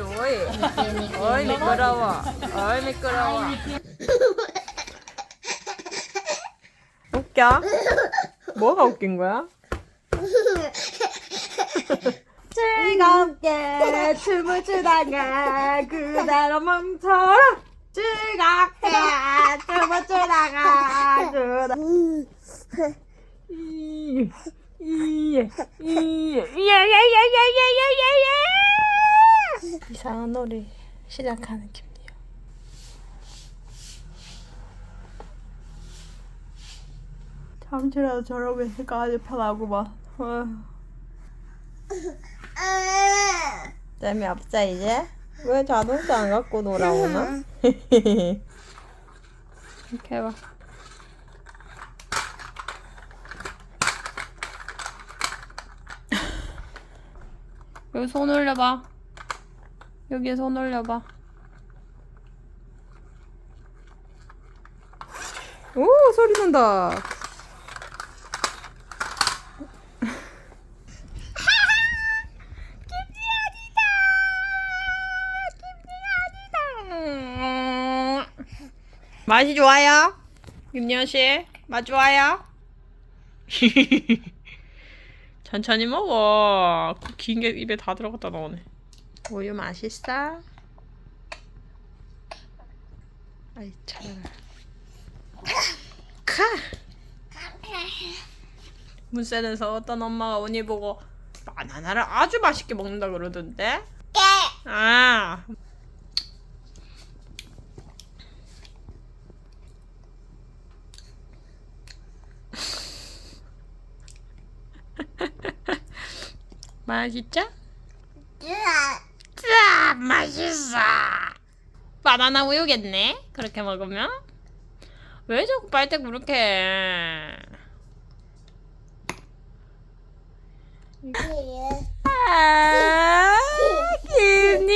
어이 어이 어이 미끄러워 어이 미끄러워 웃겨? 뭐가 웃긴 거야? 즐겁게 춤을 추다가 그대로 멈춰라 즐겁게 춤을 추다가 그대로 이예 이예 이예 예예예예예예 이상한 놀이 시작하는 김니요 잠시라도 저러고 있으니까 아주 편하구만 어. 재미없어 이제? 왜 자동차 안 갖고 놀아오나? 이렇게 해봐 여기 손 올려봐 여기에 손 올려봐 오 소리 난다 맛이 좋아요? 김리현 씨, 맛 좋아요? 천천히 먹어. 긴 게 입에 다 들어갔다 나오네. 우유 맛있어? 아이 참. 카. 문센에서 어떤 엄마가 언니 보고 바나나를 아주 맛있게 먹는다 그러던데. 아, 맛있죠? 짜 맛있어. 바나나 우유겠네. 그렇게 먹으면 왜 자꾸 빨대 그렇게 해? 아. 끄끄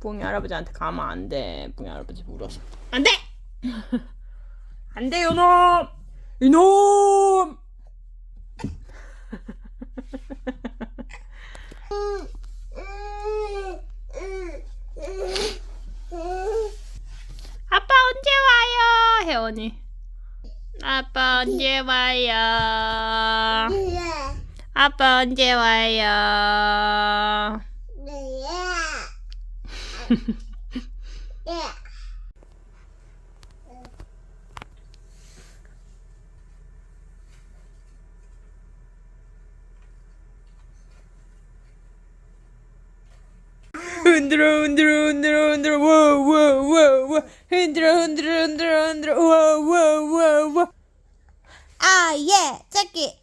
뿡이 할아버지한테 가면 안 돼. 뿡이 할아버지 물어서. 안 돼! 안 돼, 요 놈! 이놈! 아빠 언제 와요? 혜원이. 아빠 언제 와요? 아빠 언제 와요? 흔들어 흔들어 흔들어 흔들어. 와와와와 흔들어 흔들어 흔들어 흔들어. 와와와와 아예 짝기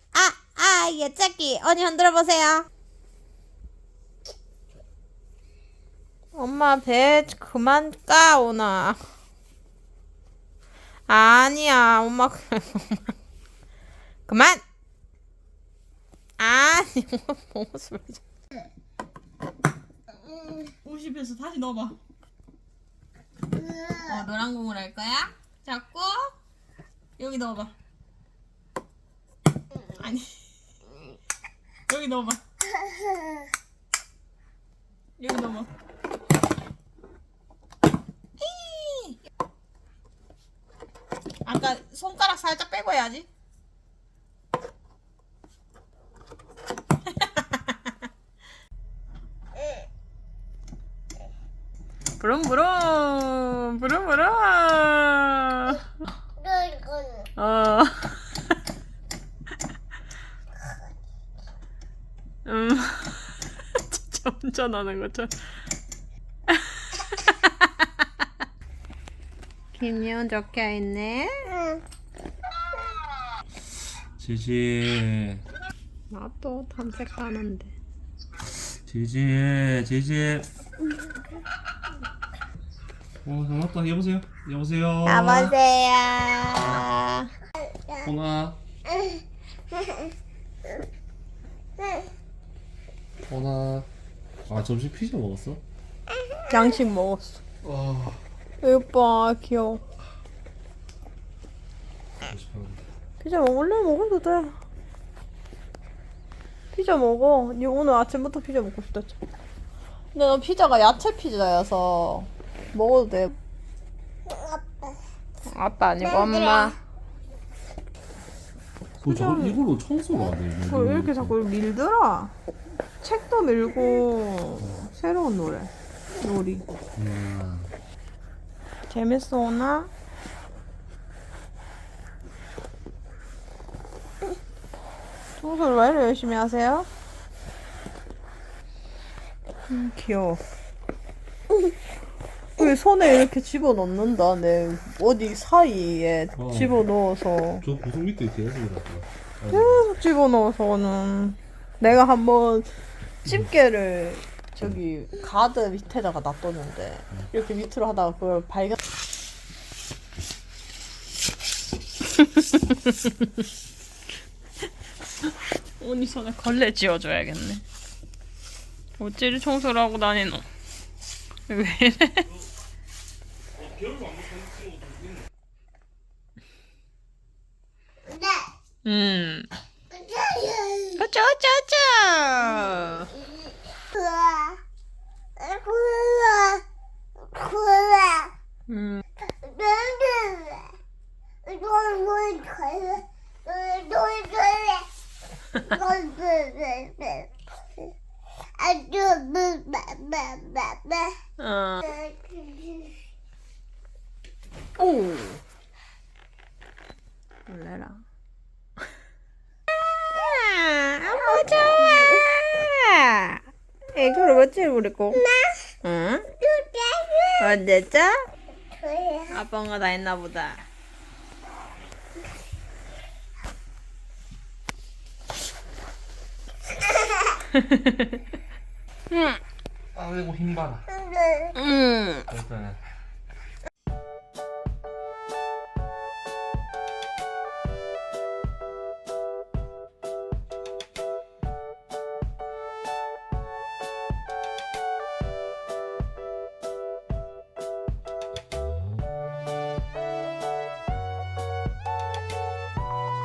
아아예 짝기 언니 흔들어 보세요. 엄마 배 그만 까 오나. 아니야 엄마 그냥 그만. 아니 엄마 모습을 50에서 다시 넣어봐. 어, 노란 공을 할 거야? 잡고 여기 넣어봐. 아니 여기 넣어봐. 여기 넣어봐. 이! 아까 손가락 살짝 빼고 해야지. 부릉부릉 부릉부릉 어. 음. 진짜 운전하는 것처럼. 김예원 적혀 있네. 지지 나도 탐색하는데. 지지 지지 어 나왔다 여보세요 여보세요 여보세요. 호나 호나 아 점심 피자 먹었어? 양식 먹었어. 아 예뻐, 귀여워. 피자 먹을래? 먹어도 돼. 피자 먹어. 니 오늘 아침부터 피자 먹고 싶다. 근데 너 피자가 야채 피자여서 먹어도 돼. 아빠 아니고 엄마. 그 저, 이걸로 청소가 안돼 그 이렇게 자꾸 밀더라. 책도 밀고 새로운 노래. 놀이. 음. 재밌어 오나? 청소를 왜 이렇게 열심히 하세요? 음, 귀여워. 왜 손에 이렇게 집어넣는다, 내 어디 사이에 어. 집어넣어서. 저 구석 밑에 계속 이렇게 계속 집어넣어서는. 내가 한번 집게를 저기 가드 밑에다가 놔뒀는데 이렇게 밑으로 하다가 그걸 발견 언니 손에 걸레 쥐어줘야겠네. 어찌를 청소를 하고 다니노? 왜 이래 嗯。我叫叫叫。哭了，哭了，哭了。嗯。对对对，我我我，嗯，对对对，对对对对。啊！对，爸爸爸爸。嗯。 오. 놀래라. 아빠 좋아. 이걸 어찌 그랬고? 응? 언제죠? 아빠가 다 했나 보다. 아이고 힘 봐라 음 일단은